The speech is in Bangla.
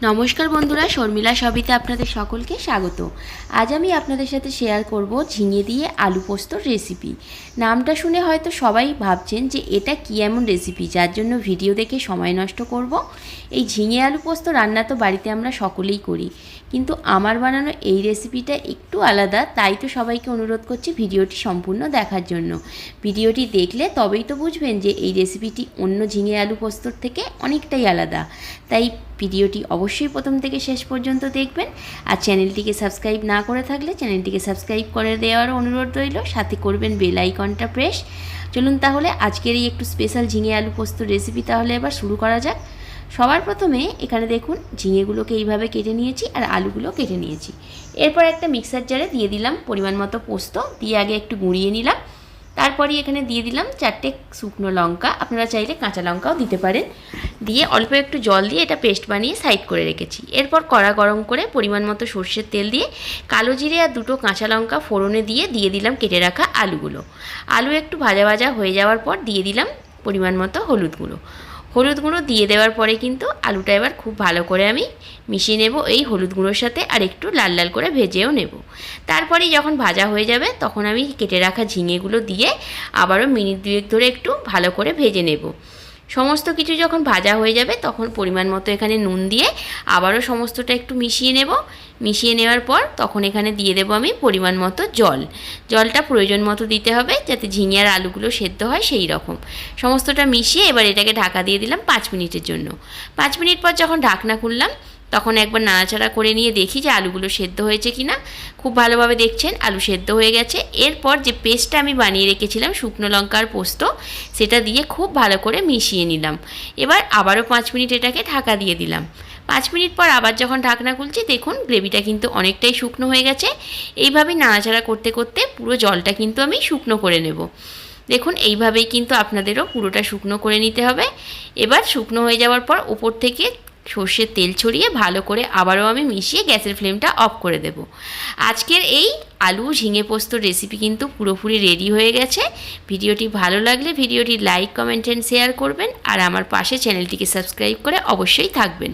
নমস্কার বন্ধুরা, শর্মিলা সবিতে আপনাদের সকলকে স্বাগত। আজ আমি আপনাদের সাথে শেয়ার করব ঝিঙে দিয়ে আলু পোস্তর রেসিপি নামটা শুনে হয়তো সবাই ভাবছেন যে এটা কি এমন রেসিপি যার জন্য ভিডিও দেখে সময় নষ্ট করব। এই ঝিঙে আলু পোস্ত রান্না তো বাড়িতে আমরা সকলেই করি, কিন্তু আমার বানানো এই রেসিপিটা একটু আলাদা, তাই তো সবাইকে অনুরোধ করছি ভিডিওটি সম্পূর্ণ দেখার জন্য। ভিডিওটি দেখলে তবেই তো বুঝবেন যে এই রেসিপিটি অন্য ঝিঙে আলু পোস্তর থেকে অনেকটাই আলাদা, তাই ভিডিওটি অবশ্যই প্রথম থেকে শেষ পর্যন্ত দেখবেন। আর চ্যানেলটিকে সাবস্ক্রাইব না করে থাকলে চ্যানেলটিকে সাবস্ক্রাইব করে দেওয়ারও অনুরোধ রইল। সাথে করবেন বেল আইকনটা প্রেস। চলুন তাহলে আজকের এই একটু স্পেশাল ঝিঙে আলু পোস্ত রেসিপি তাহলে এবার শুরু করা যাক। সবার প্রথমে এখানে দেখুন, ঝিঙেগুলোকে এইভাবে কেটে নিয়েছি আর আলুগুলো কেটে নিয়েছি। এরপর একটা মিক্সার জারে দিয়ে দিলাম পরিমাণ মতো পোস্ত। দিয়ে আগে একটু গুঁড়িয়ে নিলাম। তারপরে এখানে দিয়ে দিলাম চারটে শুকনো লঙ্কা। আপনারা চাইলে কাঁচা লঙ্কাও দিতে পারেন। দিয়ে অল্প একটু জল দিয়ে এটা পেস্ট বানিয়ে সাইড করে রেখেছি। এরপর কড়া গরম করে পরিমাণ মতো সর্ষের তেল দিয়ে কালো জিরে আর দুটো কাঁচা লঙ্কা ফোড়নে দিয়ে দিয়ে দিলাম কেটে রাখা আলুগুলো। আলু একটু ভাজা ভাজা হয়ে যাওয়ার পর দিয়ে দিলাম পরিমাণ মতো হলুদ গুঁড়ো। হলুদ গুঁড়ো দিয়ে দেওয়ার পরে কিন্তু আলুটা এবার খুব ভালো করে আমি মিশিয়ে নেব এই হলুদ গুঁড়োর সাথে আর একটু লাল লাল করে ভেজেও নেব। তারপরেই যখন ভাজা হয়ে যাবে তখন আমি কেটে রাখা ঝিঙেগুলো দিয়ে আবারও মিনিট দুয়েক ধরে একটু ভালো করে ভেজে নেব। সমস্ত কিছু যখন ভাজা হয়ে যাবে, তখন পরিমাণ মতো এখানে নুন দিয়ে আবারও সমস্তটা একটু মিশিয়ে নেব। মিশিয়ে নেওয়ার পর তখন এখানে দিয়ে দেবো আমি পরিমাণ মতো জল। জলটা প্রয়োজন মতো দিতে হবে যাতে ঝিঙে আর আলুগুলো সেদ্ধ হয় সেই রকম। সমস্তটা মিশিয়ে এবার এটাকে ঢাকা দিয়ে দিলাম পাঁচ মিনিটের জন্য। পাঁচ মিনিট পর যখন ঢাকনা খুললাম তখন একবার নাড়াচাড়া করে নিয়ে দেখি যে আলুগুলো সেদ্ধ হয়েছে কি না খুব ভালোভাবে দেখছেন, আলু সেদ্ধ হয়ে গেছে। এরপর যে পেস্টটা আমি বানিয়ে রেখেছিলাম, শুকনো লঙ্কার পোস্ত, সেটা দিয়ে খুব ভালো করে মিশিয়ে নিলাম। এবার আবারও পাঁচ মিনিট এটাকে ঢাকা দিয়ে দিলাম। পাঁচ মিনিট পর আবার যখন ঢাকনা খুলছি, দেখুন গ্রেভিটা কিন্তু অনেকটাই শুকনো হয়ে গেছে। এইভাবেই নাড়াচাড়া করতে করতে পুরো জলটা কিন্তু আমি শুকনো করে নেব। দেখুন এইভাবেই কিন্তু আপনাদেরও পুরোটা শুকনো করে নিতে হবে। এবার শুকনো হয়ে যাওয়ার পর উপর থেকে সর্ষের তেল ছড়িয়ে ভালো করে আবারও আমি মিশিয়ে গ্যাসের ফ্লেমটা অফ করে দেব। আজকের এই আলু ঝিঙে পোস্ত রেসিপি কিন্তু পুরোপুরি রেডি হয়ে গেছে। ভিডিওটি ভালো লাগলে ভিডিওটি লাইক, কমেন্ট অ্যান্ড শেয়ার করবেন। আর আমার পাশে চ্যানেলটিকে সাবস্ক্রাইব করে অবশ্যই থাকবেন।